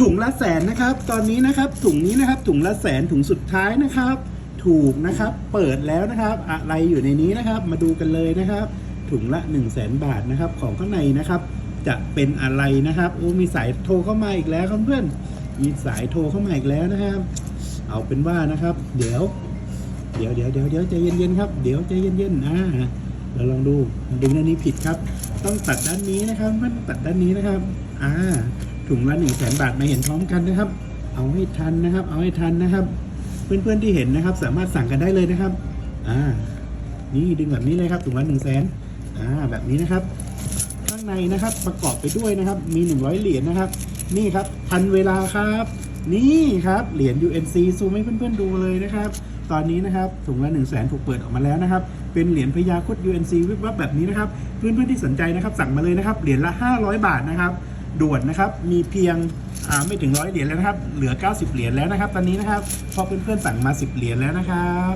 ถุงละแสนนะครับ ตอนนี้นะครับถุงนี้นะครับถุงละแสนถุงสุดท้ายนะครับ ถูกนะครับเปิดแล้วนะครับ อะไรอยู่ในนี้นะครับ มาดูกันเลยนะครับ ถุงละ 1 0 0 0 0แสนบาทนะครับ ของข้างในนะครับ จะเป็นอะไรนะครับโอ้มีสายโทรเข้ามาอีกแล้วครับเพื่อนมีสายโทรเข้ามาอีกแล้วนะครับ เอาเป็นว่านะครับ เดี๋ยว เดี๋ยวเดี๋ยวเดี๋ยวเดี๋ยวใจเย็นๆครับเดี๋ยวใจเย็นๆอ่าเราลองดูดึงด้านนี้ผิดครับ ต้องตัดด้านนี้นะครับมันตัดด้านนี้นะครับ อ่า ถุงละหนึ่งแสนบาทมาเห็นพร้อมกันนะครับ เอาให้ทันนะครับ เอาให้ทันนะครับ เพื่อนๆที่เห็นนะครับ สามารถสั่งกันได้เลยนะครับ อ่า นี่ดึงแบบนี้เลยครับถุงละหนึ่งแสนอ่าแบบนี้นะครับ ข้างในนะครับประกอบไปด้วยนะครับ มี100เหรียญนะครับ นี่ครับทันเวลาครับ นี่ครับเหรียญ UNC ซูมให้เพื่อนๆดูเลยนะครับ ตอนนี้นะครับถุงละ1 0 0 0 0แถูกเปิดออกมาแล้วนะครับเป็นเหรียญพญาคุด UNC วิบวับแบบนี้นะครับ เพื่อนๆที่สนใจนะครับ สั่งมาเลยนะครับ เหรียญละ 500 บาทนะครับ ด่วนนะครับ มีเพียงไม่ถึงร้อยเหรียญแล้วนะครับ เหลือ 90 เหรียญแล้วนะครับ ตอนนี้นะครับเพอเพื่อนๆสั่งมา 10 เหรียญแล้วนะครับ